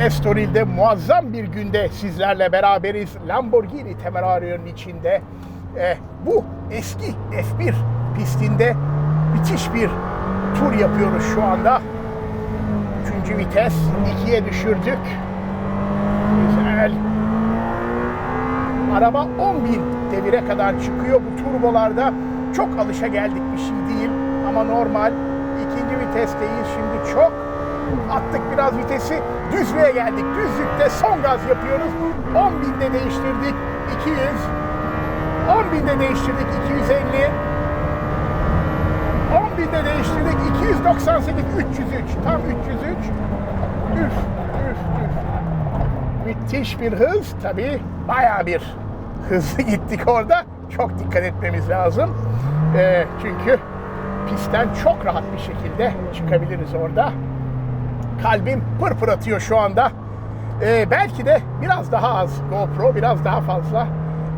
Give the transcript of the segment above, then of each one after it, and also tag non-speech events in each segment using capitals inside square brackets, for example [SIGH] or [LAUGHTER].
Estoril'de muazzam bir günde sizlerle beraberiz. Lamborghini Temerario'nun içinde e, bu eski F1 pistinde müthiş bir tur yapıyoruz şu anda. Üçüncü vites ikiye düşürdük. Güzel. Araba 10.000 devire kadar çıkıyor bu turbolarda. Çok alışa geldik bir şey değil ama normal. İkinci vitesteyiz şimdi çok attık biraz vitesi. Düzlüğe geldik. Düzlükte son gaz yapıyoruz. 10.000'de değiştirdik. 200. 10.000'de değiştirdik. 250. 10.000'de değiştirdik. 298. 303. Tam 303. Üf, üf, üf. Müthiş bir hız. Tabii bayağı bir hızlı [LAUGHS] gittik orada. Çok dikkat etmemiz lazım. Ee, çünkü pistten çok rahat bir şekilde çıkabiliriz orada. Kalbim pır pır atıyor şu anda. Ee, belki de biraz daha az GoPro, biraz daha fazla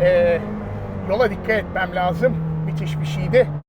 ee, yola dikkat etmem lazım. Müthiş bir şeydi.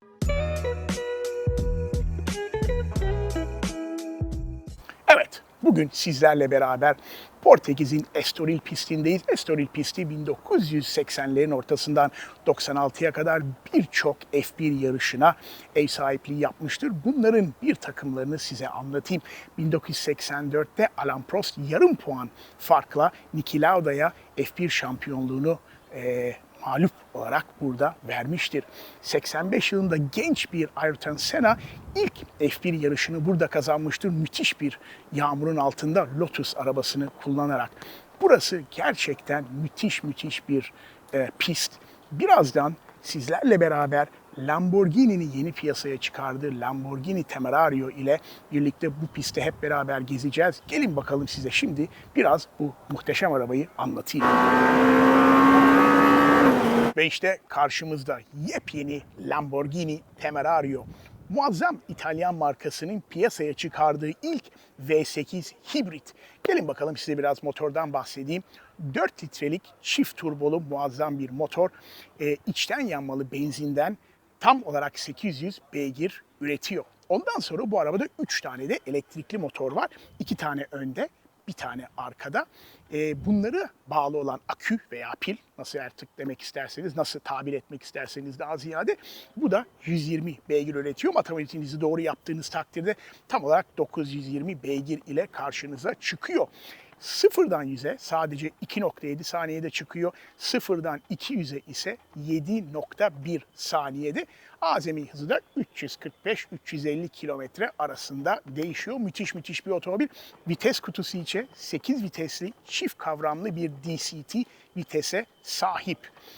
Bugün sizlerle beraber Portekiz'in Estoril pistindeyiz. Estoril pisti 1980'lerin ortasından 96'ya kadar birçok F1 yarışına ev sahipliği yapmıştır. Bunların bir takımlarını size anlatayım. 1984'te Alain Prost yarım puan farkla Niki Lauda'ya F1 şampiyonluğunu eee mağlup olarak burada vermiştir. 85 yılında genç bir Ayrton Senna ilk F1 yarışını burada kazanmıştır. Müthiş bir yağmurun altında Lotus arabasını kullanarak. Burası gerçekten müthiş müthiş bir e, pist. Birazdan sizlerle beraber Lamborghini'nin yeni piyasaya çıkardığı Lamborghini Temerario ile birlikte bu pistte hep beraber gezeceğiz. Gelin bakalım size şimdi biraz bu muhteşem arabayı anlatayım. Ve işte karşımızda yepyeni Lamborghini Temerario. Muazzam İtalyan markasının piyasaya çıkardığı ilk V8 hibrit. Gelin bakalım size biraz motordan bahsedeyim. 4 litrelik çift turbolu muazzam bir motor. Ee, içten yanmalı benzinden tam olarak 800 beygir üretiyor. Ondan sonra bu arabada 3 tane de elektrikli motor var. 2 tane önde, bir tane arkada. E, bunları bağlı olan akü veya pil nasıl artık demek isterseniz, nasıl tabir etmek isterseniz daha ziyade bu da 120 beygir üretiyor. Matematiğinizi doğru yaptığınız takdirde tam olarak 920 beygir ile karşınıza çıkıyor. Sıfırdan 100'e sadece 2.7 saniyede çıkıyor. Sıfırdan 200'e ise 7.1 saniyede. Azami hızı da 345-350 kilometre arasında değişiyor. Müthiş müthiş bir otomobil. Vites kutusu içe 8 vitesli çift kavramlı bir DCT vitese sahip.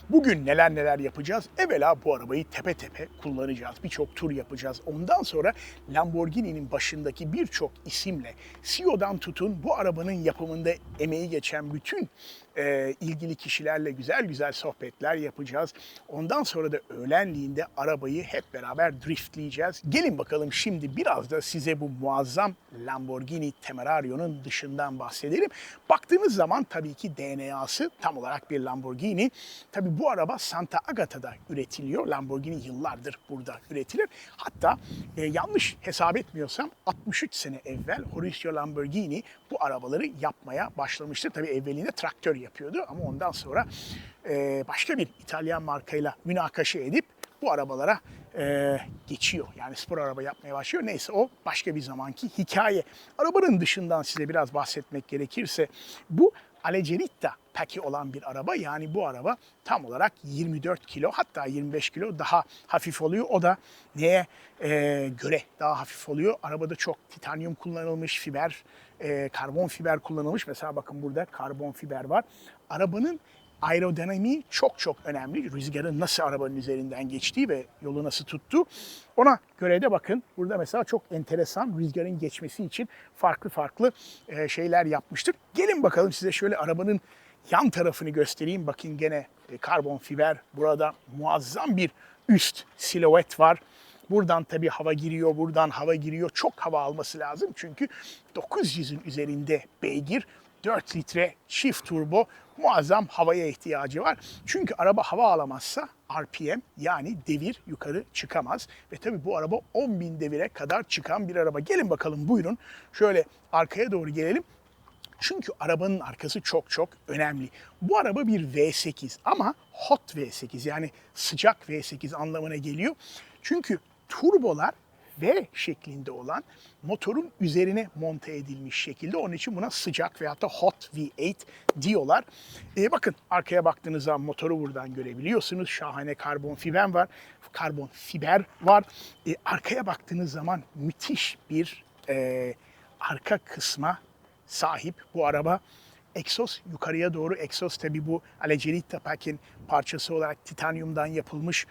Bugün neler neler yapacağız? Evvela bu arabayı tepe tepe kullanacağız. Birçok tur yapacağız. Ondan sonra Lamborghini'nin başındaki birçok isimle CEO'dan tutun bu arabanın yapımında emeği geçen bütün e, ilgili kişilerle güzel güzel sohbetler yapacağız. Ondan sonra da öğlenliğinde arabayı hep beraber driftleyeceğiz. Gelin bakalım şimdi biraz da size bu muazzam Lamborghini Temerario'nun dışından bahsedelim. Baktığınız zaman tabii ki DNA'sı tam olarak bir Lamborghini. Tabii bu araba Santa Agata'da üretiliyor. Lamborghini yıllardır burada üretilir. Hatta e, yanlış hesap etmiyorsam 63 sene evvel Horacio Lamborghini bu arabaları yapmaya başlamıştır. Tabii evvelinde traktör yapıyordu ama ondan sonra e, başka bir İtalyan markayla münakaşa edip bu arabalara e, geçiyor. Yani spor araba yapmaya başlıyor. Neyse o başka bir zamanki hikaye. Arabanın dışından size biraz bahsetmek gerekirse bu Allegeritta paki olan bir araba. Yani bu araba tam olarak 24 kilo hatta 25 kilo daha hafif oluyor. O da neye e, göre daha hafif oluyor? Arabada çok titanyum kullanılmış, fiber, e, karbon fiber kullanılmış. Mesela bakın burada karbon fiber var. Arabanın aerodinamiği çok çok önemli. Rüzgarın nasıl arabanın üzerinden geçtiği ve yolu nasıl tuttuğu. Ona göre de bakın burada mesela çok enteresan rüzgarın geçmesi için farklı farklı e, şeyler yapmıştık. Gelin bakalım size şöyle arabanın yan tarafını göstereyim. Bakın gene e, karbon fiber. Burada muazzam bir üst silüet var. Buradan tabii hava giriyor, buradan hava giriyor. Çok hava alması lazım çünkü 900'ün üzerinde beygir 4 litre çift turbo muazzam havaya ihtiyacı var. Çünkü araba hava alamazsa RPM yani devir yukarı çıkamaz. Ve tabii bu araba 10.000 devire kadar çıkan bir araba. Gelin bakalım buyurun. Şöyle arkaya doğru gelelim. Çünkü arabanın arkası çok çok önemli. Bu araba bir V8 ama hot V8 yani sıcak V8 anlamına geliyor. Çünkü turbolar V şeklinde olan motorun üzerine monte edilmiş şekilde. Onun için buna sıcak veyahut da hot V8 diyorlar. Ee, bakın arkaya baktığınız zaman motoru buradan görebiliyorsunuz. Şahane karbon fiber var. Karbon fiber var. Ee, arkaya baktığınız zaman müthiş bir e, arka kısma sahip bu araba. Egzoz yukarıya doğru egzoz tabi bu Alegerita Pack'in parçası olarak titanyumdan yapılmış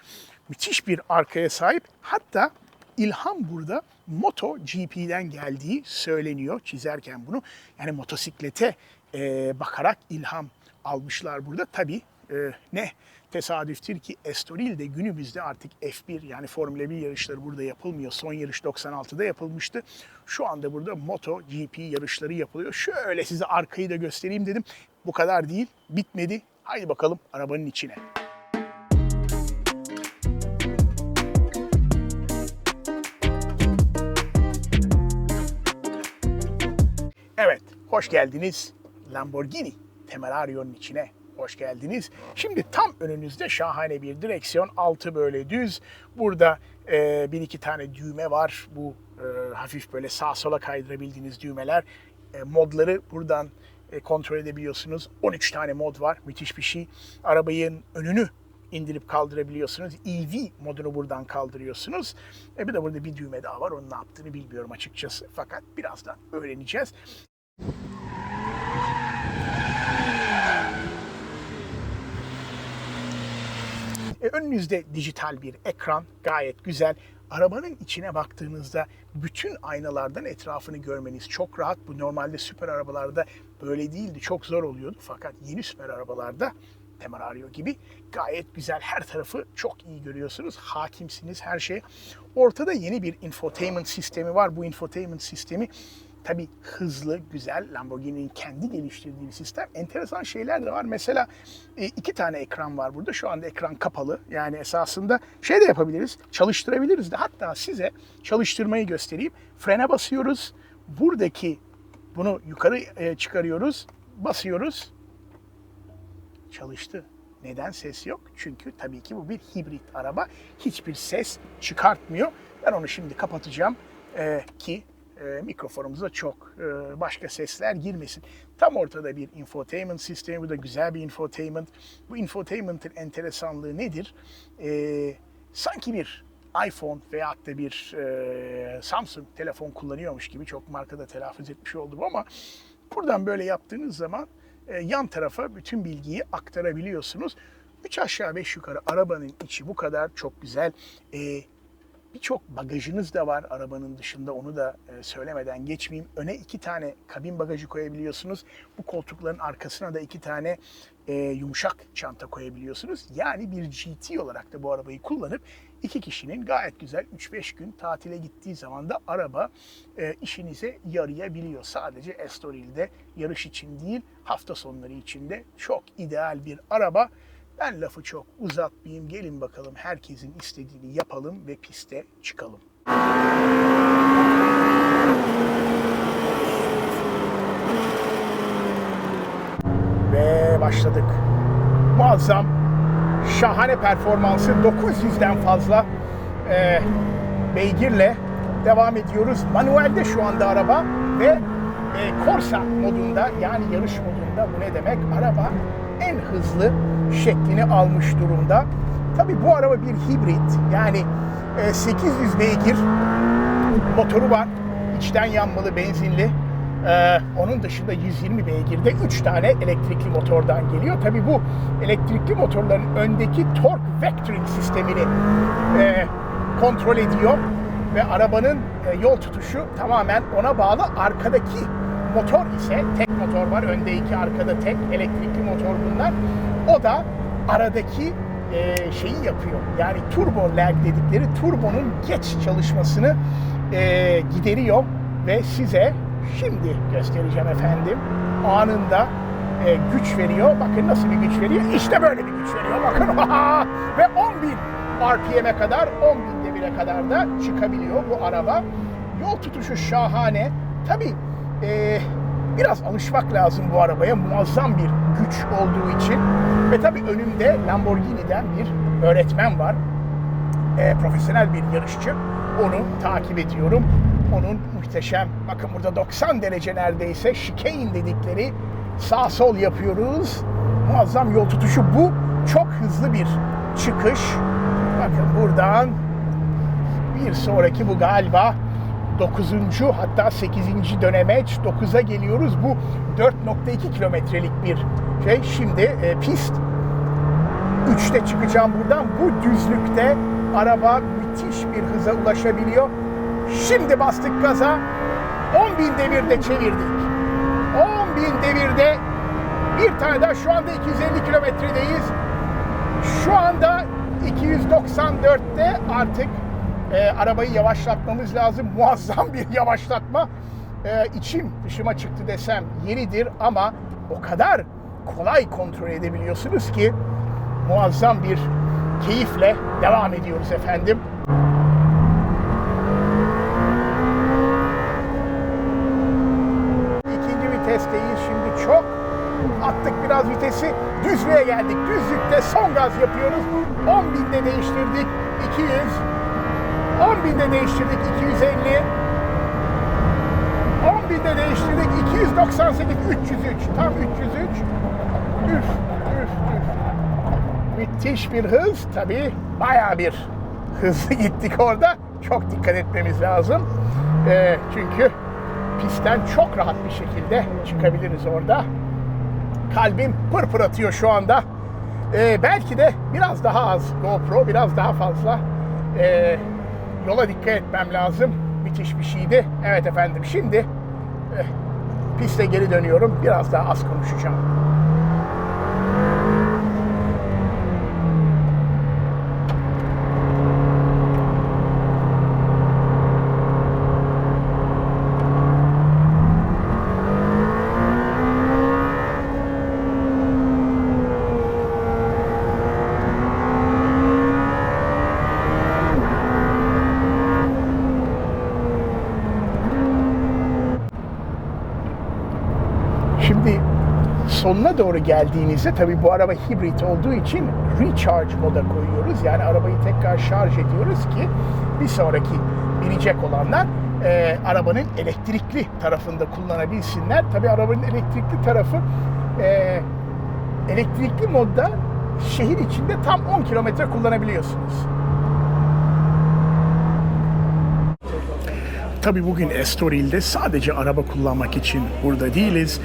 müthiş bir arkaya sahip. Hatta ilham burada Moto GP'den geldiği söyleniyor çizerken bunu. Yani motosiklete e, bakarak ilham almışlar burada. Tabi e, ne tesadüftür ki Estoril de günümüzde artık F1 yani Formula 1 yarışları burada yapılmıyor. Son yarış 96'da yapılmıştı. Şu anda burada Moto GP yarışları yapılıyor. Şöyle size arkayı da göstereyim dedim. Bu kadar değil, bitmedi. Haydi bakalım arabanın içine. Hoş geldiniz Lamborghini Temerario'nun içine. Hoş geldiniz. Şimdi tam önünüzde şahane bir direksiyon. Altı böyle düz. Burada e, bir iki tane düğme var. Bu e, hafif böyle sağ sola kaydırabildiğiniz düğmeler. E, modları buradan e, kontrol edebiliyorsunuz. 13 tane mod var. Müthiş bir şey. Arabanın önünü indirip kaldırabiliyorsunuz. EV modunu buradan kaldırıyorsunuz. E bir de burada bir düğme daha var. Onun ne yaptığını bilmiyorum açıkçası. Fakat birazdan öğreneceğiz. E, önünüzde dijital bir ekran gayet güzel. Arabanın içine baktığınızda bütün aynalardan etrafını görmeniz çok rahat. Bu normalde süper arabalarda böyle değildi. Çok zor oluyordu. Fakat yeni süper arabalarda Temerario gibi gayet güzel. Her tarafı çok iyi görüyorsunuz. Hakimsiniz her şeye. Ortada yeni bir infotainment sistemi var. Bu infotainment sistemi tabii hızlı, güzel. Lamborghini'nin kendi geliştirdiği bir sistem. Enteresan şeyler de var. Mesela e, iki tane ekran var burada. Şu anda ekran kapalı. Yani esasında şey de yapabiliriz. Çalıştırabiliriz de. Hatta size çalıştırmayı göstereyim. Frene basıyoruz. Buradaki bunu yukarı e, çıkarıyoruz. Basıyoruz. Çalıştı. Neden ses yok? Çünkü tabii ki bu bir hibrit araba. Hiçbir ses çıkartmıyor. Ben onu şimdi kapatacağım e, ki e, mikrofonumuza çok e, başka sesler girmesin. Tam ortada bir infotainment sistemi. Bu da güzel bir infotainment. Bu infotainment'ın enteresanlığı nedir? E, sanki bir iPhone veyahut da bir e, Samsung telefon kullanıyormuş gibi çok markada telaffuz etmiş oldum ama buradan böyle yaptığınız zaman e, yan tarafa bütün bilgiyi aktarabiliyorsunuz. Üç aşağı beş yukarı arabanın içi bu kadar çok güzel. E, Birçok bagajınız da var arabanın dışında onu da e, söylemeden geçmeyeyim. Öne iki tane kabin bagajı koyabiliyorsunuz. Bu koltukların arkasına da iki tane e, yumuşak çanta koyabiliyorsunuz. Yani bir GT olarak da bu arabayı kullanıp iki kişinin gayet güzel 3-5 gün tatile gittiği zaman da araba e, işinize yarayabiliyor. Sadece Estoril'de yarış için değil hafta sonları için de çok ideal bir araba. Ben lafı çok uzatmayayım. Gelin bakalım herkesin istediğini yapalım ve piste çıkalım. Ve başladık. Muazzam, şahane performansı 900'den fazla e, beygirle devam ediyoruz. Manuelde şu anda araba ve e, Corsa modunda yani yarış modunda bu ne demek? Araba en hızlı şeklini almış durumda. Tabii bu araba bir hibrit yani e, 800 beygir motoru var. İçten yanmalı benzinli. Ee, onun dışında 120 beygirde 3 tane elektrikli motordan geliyor. Tabii bu elektrikli motorların öndeki torque vectoring sistemini e, kontrol ediyor ve arabanın e, yol tutuşu tamamen ona bağlı. Arkadaki motor ise tek motor var. Önde iki, arkada tek elektrikli motor bunlar. O da aradaki e, şeyi yapıyor. Yani turbo lag dedikleri turbonun geç çalışmasını e, gideriyor ve size şimdi göstereceğim efendim anında e, güç veriyor. Bakın nasıl bir güç veriyor. İşte böyle bir güç veriyor. Bakın [LAUGHS] ve 10.000 RPM'e kadar 10.000 devire kadar da çıkabiliyor bu araba. Yol tutuşu şahane. Tabii e, Biraz alışmak lazım bu arabaya. Muazzam bir güç olduğu için. Ve tabii önümde Lamborghini'den bir öğretmen var. E, profesyonel bir yarışçı. Onu takip ediyorum. Onun muhteşem, bakın burada 90 derece neredeyse chicane dedikleri sağ sol yapıyoruz. Muazzam yol tutuşu bu. Çok hızlı bir çıkış. Bakın buradan bir sonraki bu galiba 9. hatta 8. dönemeç 9'a geliyoruz. Bu 4.2 kilometrelik bir şey. Şimdi e, pist 3'te çıkacağım buradan. Bu düzlükte araba müthiş bir hıza ulaşabiliyor. Şimdi bastık gaza. 10.000 devirde çevirdik. 10.000 devirde bir tane daha şu anda 250 kilometredeyiz. Şu anda 294'te artık e, arabayı yavaşlatmamız lazım. Muazzam bir yavaşlatma. E, içim dışıma çıktı desem yeridir ama o kadar kolay kontrol edebiliyorsunuz ki muazzam bir keyifle devam ediyoruz efendim. İkinci vitesteyiz şimdi çok attık biraz vitesi düzlüğe geldik. Düzlükte son gaz yapıyoruz. 10 binde değiştirdik 200 10 binde değiştirdik 250 10 binde değiştirdik 298 303 tam 303 üf üf üf. Müthiş bir hız. Tabi baya bir hızlı [LAUGHS] gittik orada. Çok dikkat etmemiz lazım. Ee, çünkü pistten çok rahat bir şekilde çıkabiliriz orada. Kalbim pır pır atıyor şu anda. Ee, belki de biraz daha az GoPro biraz daha fazla ee, yola dikkat etmem lazım. Müthiş bir şeydi. Evet efendim şimdi eh, piste geri dönüyorum. Biraz daha az konuşacağım Şimdi sonuna doğru geldiğinizde tabii bu araba hibrit olduğu için recharge moda koyuyoruz. Yani arabayı tekrar şarj ediyoruz ki bir sonraki binecek olanlar e, arabanın elektrikli tarafında kullanabilsinler. Tabii arabanın elektrikli tarafı e, elektrikli modda şehir içinde tam 10 kilometre kullanabiliyorsunuz. Tabii bugün Estoril'de sadece araba kullanmak için burada değiliz.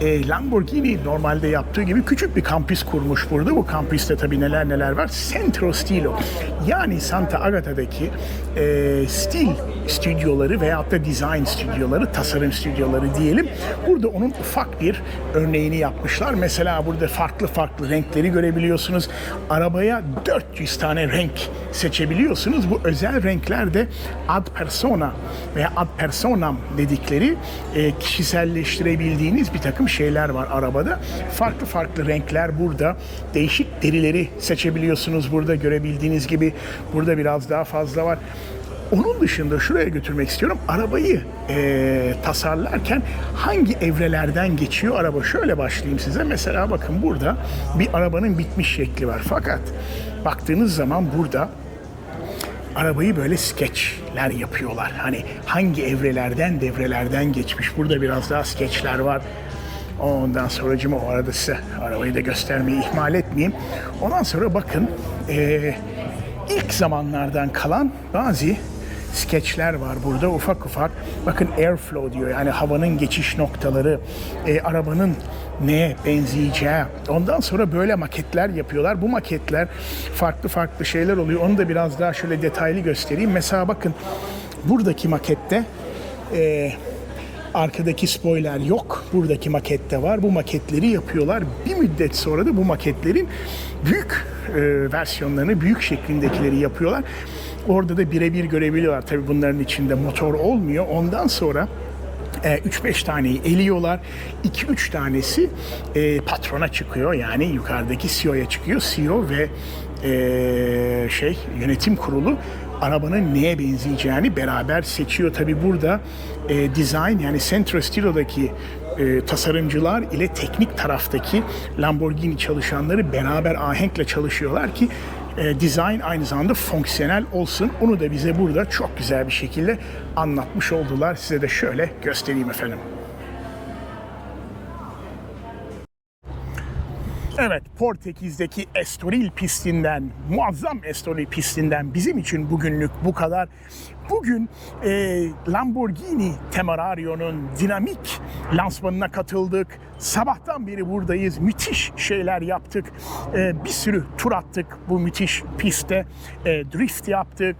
E, Lamborghini normalde yaptığı gibi küçük bir kampüs kurmuş burada. Bu kampüste tabii neler neler var. Centro Stilo yani Santa Agata'daki e, stil stüdyoları veyahut da design stüdyoları, tasarım stüdyoları diyelim. Burada onun ufak bir örneğini yapmışlar. Mesela burada farklı farklı renkleri görebiliyorsunuz. Arabaya 400 tane renk seçebiliyorsunuz. Bu özel renkler de ad persona veya ad personam dedikleri e, kişiselleştirebildiğiniz bir takım şeyler var arabada. Farklı farklı renkler burada. Değişik derileri seçebiliyorsunuz burada görebildiğiniz gibi. Burada biraz daha fazla var. Onun dışında şuraya götürmek istiyorum. Arabayı e, tasarlarken hangi evrelerden geçiyor araba? Şöyle başlayayım size. Mesela bakın burada bir arabanın bitmiş şekli var. Fakat baktığınız zaman burada arabayı böyle skeçler yapıyorlar. Hani hangi evrelerden devrelerden geçmiş. Burada biraz daha skeçler var. Ondan sonracıma o arada size arabayı da göstermeyi ihmal etmeyeyim. Ondan sonra bakın eee, ilk zamanlardan kalan bazı skeçler var burada ufak ufak. Bakın airflow diyor yani havanın geçiş noktaları, e, arabanın neye benzeyeceği. Ondan sonra böyle maketler yapıyorlar. Bu maketler farklı farklı şeyler oluyor. Onu da biraz daha şöyle detaylı göstereyim. Mesela bakın buradaki makette e, Arkadaki spoiler yok. Buradaki makette var. Bu maketleri yapıyorlar. Bir müddet sonra da bu maketlerin büyük e, versiyonlarını, büyük şeklindekileri yapıyorlar. Orada da birebir görebiliyorlar. Tabii bunların içinde motor olmuyor. Ondan sonra e, 3-5 taneyi eliyorlar. 2-3 tanesi e, patrona çıkıyor. Yani yukarıdaki CEO'ya çıkıyor. CEO ve e, şey yönetim kurulu arabanın neye benzeyeceğini beraber seçiyor. Tabi burada e, design yani Centro Stilo'daki e, tasarımcılar ile teknik taraftaki Lamborghini çalışanları beraber ahenkle çalışıyorlar ki e, design aynı zamanda fonksiyonel olsun. Onu da bize burada çok güzel bir şekilde anlatmış oldular. Size de şöyle göstereyim efendim. Evet, Portekiz'deki Estoril pistinden, muazzam Estoril pistinden bizim için bugünlük bu kadar. Bugün e, Lamborghini Temerario'nun dinamik lansmanına katıldık. Sabahtan beri buradayız. Müthiş şeyler yaptık. E, bir sürü tur attık bu müthiş pistte. E, drift yaptık.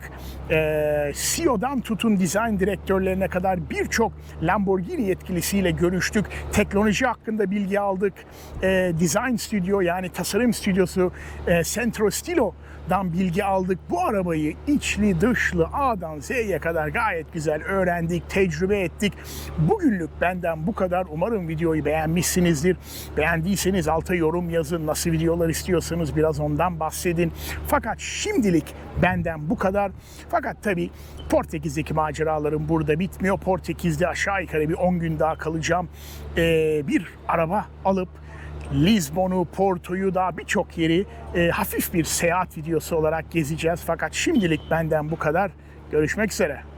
E, CEO'dan tutun dizayn direktörlerine kadar birçok Lamborghini yetkilisiyle görüştük. Teknoloji hakkında bilgi aldık. E, design stüdyo yani tasarım stüdyosu e, Centro Stilo'dan bilgi aldık. Bu arabayı içli dışlı A'dan Z'ye kadar gayet güzel öğrendik, tecrübe ettik. Bugünlük benden bu kadar. Umarım videoyu beğenmişsinizdir. Beğendiyseniz alta yorum yazın. Nasıl videolar istiyorsanız biraz ondan bahsedin. Fakat şimdilik benden bu kadar. Fakat tabii Portekiz'deki maceralarım burada bitmiyor. Portekiz'de aşağı yukarı bir 10 gün daha kalacağım. Ee, bir araba alıp Lizbon'u, Porto'yu da birçok yeri e, hafif bir seyahat videosu olarak gezeceğiz. Fakat şimdilik benden bu kadar. Görüşmek üzere.